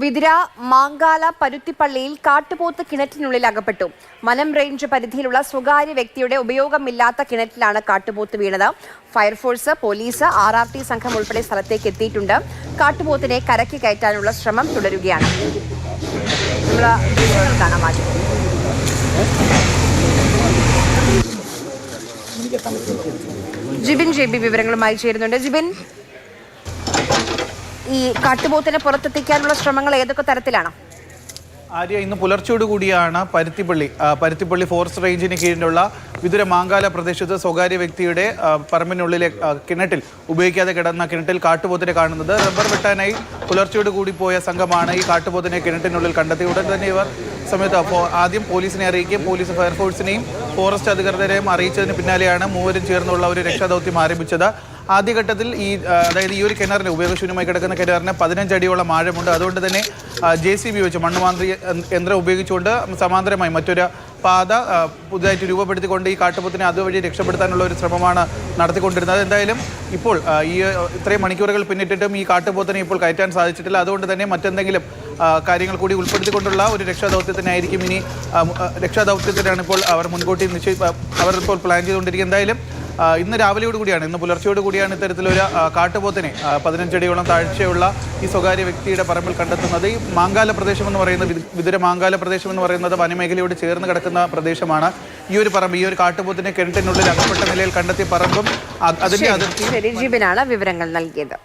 വിതിര മാങ്കാല പരുത്തിപ്പള്ളിയിൽ കാട്ടുപോത്ത് കിണറ്റിനുള്ളിൽ അകപ്പെട്ടു. മനം റേഞ്ച് പരിധിയിലുള്ള സ്വകാര്യ വ്യക്തിയുടെ ഉപയോഗമില്ലാത്ത കിണറ്റിലാണ് കാട്ടുപോത്ത് വീണത്. Fire force police R R T സംഘം ഉൾപ്പെടെ സ്ഥലത്തേക്ക് എത്തിയിട്ടുണ്ട്. കാട്ടുപോത്തിനെ കരക്കി കയറ്റാനുള്ള ശ്രമം തുടരുകയാണ്. ജിബിൻ ജെ ബി വിവരങ്ങളുമായി ചേരുന്നുണ്ട്. ജിബിൻ? ഈ കാട്ടുപോത്തിനെ പുറത്തെത്തിക്കാനുള്ള ശ്രമങ്ങൾ ഏതൊക്കെ തരത്തിലാണ്? ആര്യ ഇന്ന് പുലർച്ചയോട് കൂടിയാണ് പരുത്തിപ്പള്ളി. പരുത്തിപ്പള്ളി ഫോറസ്റ്റ് റേഞ്ചിന് കീഴിലുള്ള വിതുര മാങ്കാല പ്രദേശത്ത് സ്വകാര്യ വ്യക്തിയുടെ പറമ്പിനുള്ളിലെ കിണറ്റിൽ ഉപയോഗിക്കാതെ കിടന്ന കിണറ്റിൽ കാട്ടുപോത്തിനെ കാണുന്നത്. റബ്ബർ വെട്ടാനായി പുലർച്ചയോട് കൂടി പോയ സംഘമാണ് ഈ കാട്ടുപോത്തിനെ കിണറ്റിനുള്ളിൽ കണ്ടെത്തി ഉടൻ തന്നെ ഇവർ സമയത്ത് ആദ്യം പോലീസിനെ അറിയിക്കുകയും പോലീസ് ഫയർഫോഴ്സിനെയും ഫോറസ്റ്റ് അധികൃതരെയും അറിയിച്ചതിന് പിന്നാലെയാണ് മൂവരും ചേർന്നുള്ള ഒരു രക്ഷാദൗത്യം ആരംഭിച്ചത്. ആദ്യഘട്ടത്തിൽ ഈ അതായത് ഈ ഒരു കിണറിന് ഉപയോഗശൂന്യമായി കിടക്കുന്ന കിണറിന് പതിനഞ്ച് അടിയോളം ആഴമുണ്ട്. അതുകൊണ്ട് തന്നെ ജെ സി ബി വെച്ച് മണ്ണുമാന്ത്രി യന്- യന്ത്രം ഉപയോഗിച്ചുകൊണ്ട് സമാന്തരമായി മറ്റൊരു പാത പുതുതായിട്ട് രൂപപ്പെടുത്തിക്കൊണ്ട് ഈ കാട്ടുപോത്തിനെ അതുവഴി രക്ഷപ്പെടുത്താനുള്ള ഒരു ശ്രമമാണ് നടത്തിക്കൊണ്ടിരുന്നത്. എന്തായാലും ഇപ്പോൾ ഈ ഇത്രയും മണിക്കൂറുകൾ പിന്നിട്ടിട്ടും ഈ കാട്ടുപോത്തിനെ ഇപ്പോൾ കയറ്റാൻ സാധിച്ചിട്ടില്ല. അതുകൊണ്ട് തന്നെ മറ്റെന്തെങ്കിലും കാര്യങ്ങൾ കൂടി ഉൾപ്പെടുത്തിക്കൊണ്ടുള്ള ഒരു രക്ഷാദൗത്യത്തിനായിരിക്കും ഇനി രക്ഷാദൗത്യത്തിനാണ് ഇപ്പോൾ അവർ മുൻകൂട്ടി നിശ്ചയി അവർ ഇപ്പോൾ പ്ലാൻ ചെയ്തുകൊണ്ടിരിക്കുക എന്തായാലും ഇന്ന് രാവിലെയോട് കൂടിയാണ് ഇന്ന് പുലർച്ചയോട് കൂടിയാണ് ഇത്തരത്തിലൊരു കാട്ടുപോത്തിനെ പതിനഞ്ചടിയോളം താഴ്ചയുള്ള ഈ സ്വകാര്യ വ്യക്തിയുടെ പറമ്പിൽ കണ്ടെത്തുന്നത്. ഈ മാങ്കാല പ്രദേശം എന്ന് പറയുന്നത് വിദുര വിതുര മാങ്കാല പ്രദേശം എന്ന് പറയുന്നത് വനമേഖലയോട് ചേർന്ന് കിടക്കുന്ന പ്രദേശമാണ്. ഈ ഒരു പറമ്പ് ഈ ഒരു കാട്ടുപോത്തിനെ കിണറ്റിനുള്ളിൽ അകപ്പെട്ട നിലയിൽ കണ്ടെത്തിയ പറമ്പും അതിന്റെ അതിന്റെ അതിർത്തി വിവരങ്ങൾ നൽകിയത്.